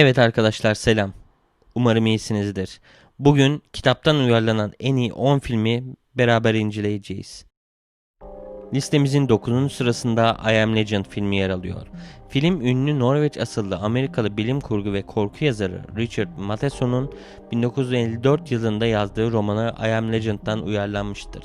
Evet arkadaşlar selam. Umarım iyisinizdir. Bugün kitaptan uyarlanan en iyi 10 filmi beraber inceleyeceğiz. Listemizin 9. sırasında I Am Legend filmi yer alıyor. Film ünlü Norveç asıllı Amerikalı bilim kurgu ve korku yazarı Richard Matheson'un 1954 yılında yazdığı romanı I Am Legend'dan uyarlanmıştır.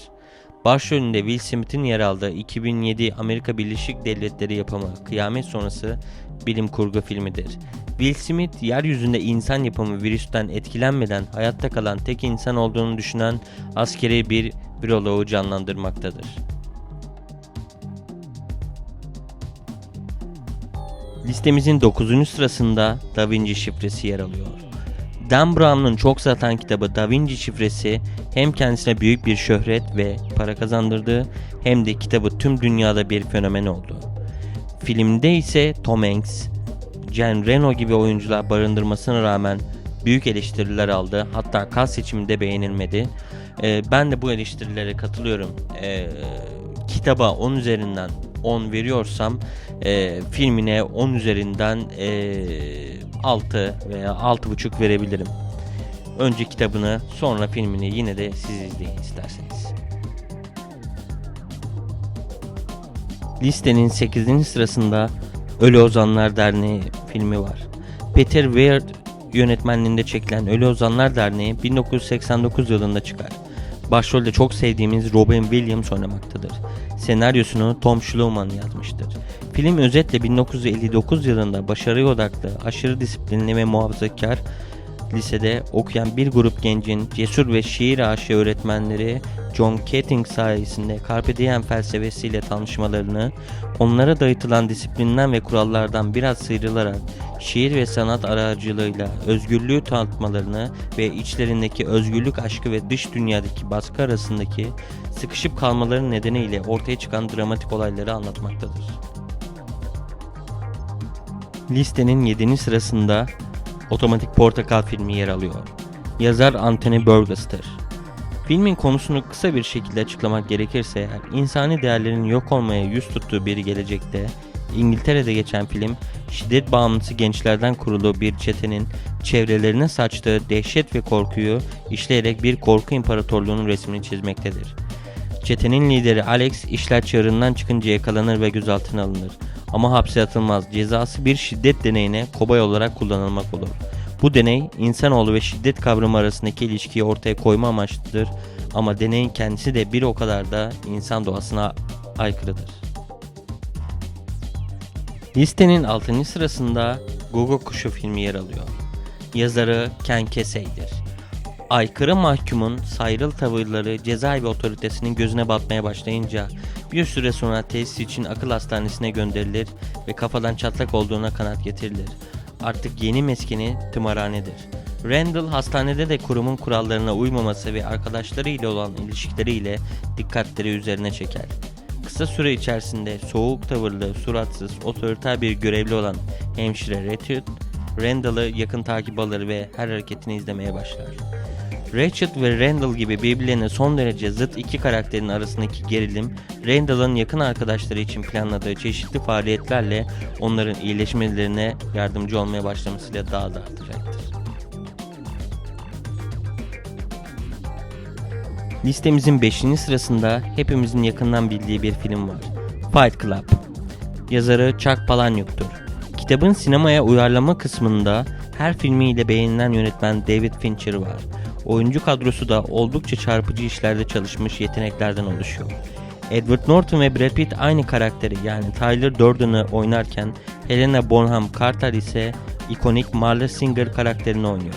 Başrolünde Will Smith'in yer aldığı 2007 Amerika Birleşik Devletleri yapımı Kıyamet Sonrası bilim kurgu filmidir. Will Smith yeryüzünde insan yapımı virüsten etkilenmeden hayatta kalan tek insan olduğunu düşünen askeri bir viroloğu canlandırmaktadır. Listemizin 9. sırasında Da Vinci şifresi yer alıyor. Dan Brown'un çok satan kitabı Da Vinci şifresi hem kendisine büyük bir şöhret ve para kazandırdı hem de kitabı tüm dünyada bir fenomen oldu. Filmde ise Tom Hanks, Jean Reno gibi oyuncular barındırmasına rağmen büyük eleştiriler aldı. Hatta kas seçiminde beğenilmedi. Ee, ben de bu eleştirilere katılıyorum. Ee, kitaba 10 üzerinden 10 veriyorsam e, filmine 10 üzerinden e, 6 veya 6.5 verebilirim. Önce kitabını sonra filmini yine de siz izleyin isterseniz. Listenin 8. sırasında Ölü Ozanlar Derneği filmi var. Peter Weir yönetmenliğinde çekilen Ölü Ozanlar Derneği 1989 yılında çıkar. Başrolde çok sevdiğimiz Robin Williams oynamaktadır. Senaryosunu Tom Schluman yazmıştır. Film özetle 1959 yılında başarıya odaklı, aşırı disiplinli ve muhafazakar lisede okuyan bir grup gencin cesur ve şiir aşığı öğretmenleri John Keating sayesinde Carpe Diem felsefesiyle tanışmalarını, onlara dayatılan disiplinden ve kurallardan biraz sıyrılarak şiir ve sanat aracılığıyla özgürlüğü tanıtmalarını ve içlerindeki özgürlük aşkı ve dış dünyadaki baskı arasındaki sıkışıp kalmaları nedeniyle ortaya çıkan dramatik olayları anlatmaktadır. Listenin 7. sırasında Otomatik Portakal filmi yer alıyor. Yazar Anthony Burgess'tır. Filmin konusunu kısa bir şekilde açıklamak gerekirse eğer insani değerlerin yok olmaya yüz tuttuğu bir gelecekte İngiltere'de geçen film şiddet bağımlısı gençlerden kurulu bir çetenin çevrelerine saçtığı dehşet ve korkuyu işleyerek bir korku imparatorluğunun resmini çizmektedir. Çetenin lideri Alex işler çığırından çıkınca yakalanır ve gözaltına alınır. Ama hapse atılmaz. Cezası bir şiddet deneyine kobay olarak kullanılmak olur. Bu deney insanoğlu ve şiddet kavramı arasındaki ilişkiyi ortaya koyma amaçlıdır ama deneyin kendisi de bir o kadar da insan doğasına aykırıdır. Listenin 6. sırasında Gogo Kuşu filmi yer alıyor. Yazarı Ken Kesey'dir. Aykırı mahkumun sayrıl tavırları cezaevi otoritesinin gözüne batmaya başlayınca bir süre sonra tesis için akıl hastanesine gönderilir ve kafadan çatlak olduğuna kanat getirilir. Artık yeni meskeni tımarhanedir. Randall hastanede de kurumun kurallarına uymaması ve arkadaşlarıyla olan ilişkileriyle dikkatleri üzerine çeker. Kısa süre içerisinde soğuk tavırlı, suratsız, otoriter bir görevli olan hemşire Retut, Randall'ı yakın takip alır ve her hareketini izlemeye başlar. Ratchet ve Randall gibi birbirlerine son derece zıt iki karakterin arasındaki gerilim, Randall'ın yakın arkadaşları için planladığı çeşitli faaliyetlerle onların iyileşmelerine yardımcı olmaya başlamasıyla daha da artacaktır. Listemizin 5. sırasında hepimizin yakından bildiği bir film var. Fight Club. Yazarı Chuck Palahniuk'tur. Kitabın sinemaya uyarlama kısmında her filmiyle beğenilen yönetmen David Fincher var. Oyuncu kadrosu da oldukça çarpıcı işlerde çalışmış yeteneklerden oluşuyor. Edward Norton ve Brad Pitt aynı karakteri yani Tyler Durden'ı oynarken Helena Bonham Carter ise ikonik Marla Singer karakterini oynuyor.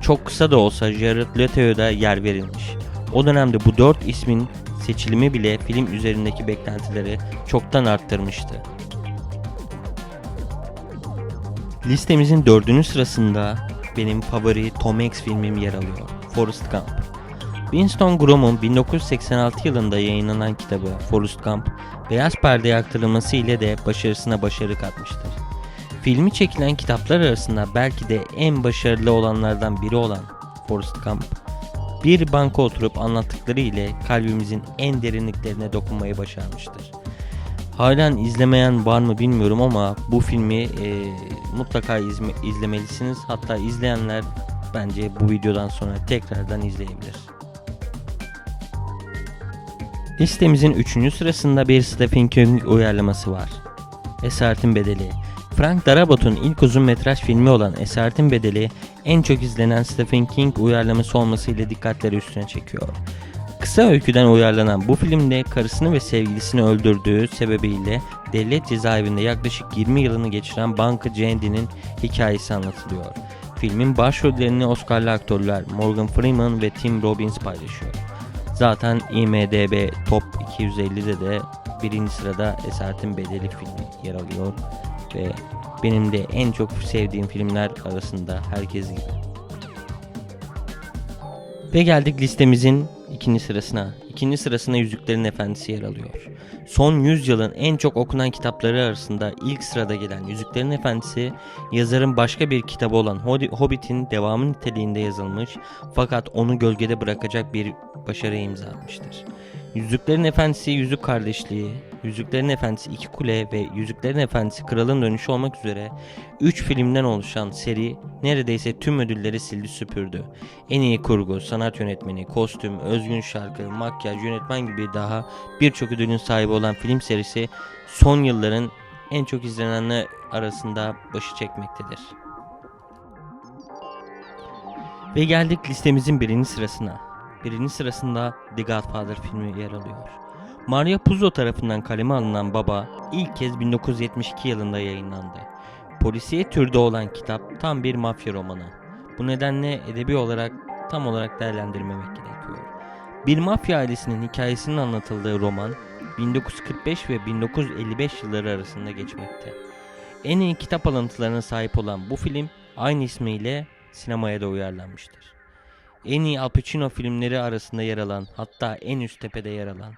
Çok kısa da olsa Jared Leto'ya da yer verilmiş. O dönemde bu dört ismin seçilimi bile film üzerindeki beklentileri çoktan arttırmıştı. Listemizin dördüncü sırasında benim favori Tom Hanks filmim yer alıyor. Forrest Gump. Winston Groom'un 1986 yılında yayınlanan kitabı Forrest Gump, beyaz perdeye aktarılması ile de başarısına başarı katmıştır. Filmi çekilen kitaplar arasında belki de en başarılı olanlardan biri olan Forrest Gump, bir banka oturup anlattıkları ile kalbimizin en derinliklerine dokunmayı başarmıştır. Halen izlemeyen var mı bilmiyorum ama bu filmi e, mutlaka izme- izlemelisiniz. Hatta izleyenler bence bu videodan sonra tekrardan izleyebilir. Listemizin 3. sırasında bir Stephen King uyarlaması var. Esaretin Bedeli. Frank Darabont'un ilk uzun metraj filmi olan Esaretin Bedeli en çok izlenen Stephen King uyarlaması olmasıyla dikkatleri üstüne çekiyor. Kısa öyküden uyarlanan bu filmde karısını ve sevgilisini öldürdüğü sebebiyle devlet cezaevinde yaklaşık 20 yılını geçiren bankacı Andy'nin hikayesi anlatılıyor. Filmin başrollerini Oscar'lı aktörler Morgan Freeman ve Tim Robbins paylaşıyor. Zaten IMDB Top 250'de de birinci sırada Esaretin Bedeli filmi yer alıyor ve benim de en çok sevdiğim filmler arasında herkes gibi. Ve geldik listemizin ikinci sırasına. İkinci sırasına Yüzüklerin Efendisi yer alıyor. Son 100 yılın en çok okunan kitapları arasında ilk sırada gelen Yüzüklerin Efendisi, yazarın başka bir kitabı olan Hobbit'in devamı niteliğinde yazılmış fakat onu gölgede bırakacak bir başarıya imza atmıştır. Yüzüklerin Efendisi Yüzük Kardeşliği, Yüzüklerin Efendisi İki Kule ve Yüzüklerin Efendisi Kralın Dönüşü olmak üzere 3 filmden oluşan seri neredeyse tüm ödülleri sildi süpürdü. En iyi kurgu, sanat yönetmeni, kostüm, özgün şarkı, makyaj, yönetmen gibi daha birçok ödülün sahibi olan film serisi son yılların en çok izlenenler arasında başı çekmektedir. Ve geldik listemizin birinci sırasına. Birinci sırasında The Godfather filmi yer alıyor. Mario Puzo tarafından kaleme alınan Baba ilk kez 1972 yılında yayınlandı. Polisiye türde olan kitap tam bir mafya romanı. Bu nedenle edebi olarak tam olarak değerlendirmemek gerekiyor. Bir mafya ailesinin hikayesinin anlatıldığı roman 1945 ve 1955 yılları arasında geçmekte. En iyi kitap alıntılarına sahip olan bu film aynı ismiyle sinemaya da uyarlanmıştır. En iyi Al Pacino filmleri arasında yer alan hatta en üst tepede yer alan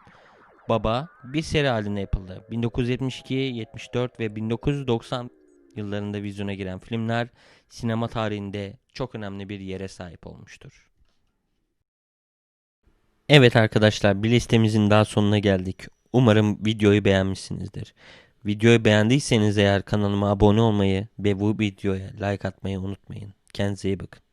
Baba bir seri halinde yapıldı. 1972, 74 ve 1990 yıllarında vizyona giren filmler sinema tarihinde çok önemli bir yere sahip olmuştur. Evet arkadaşlar bir listemizin daha sonuna geldik. Umarım videoyu beğenmişsinizdir. Videoyu beğendiyseniz eğer kanalıma abone olmayı ve bu videoya like atmayı unutmayın. Kendinize iyi bakın.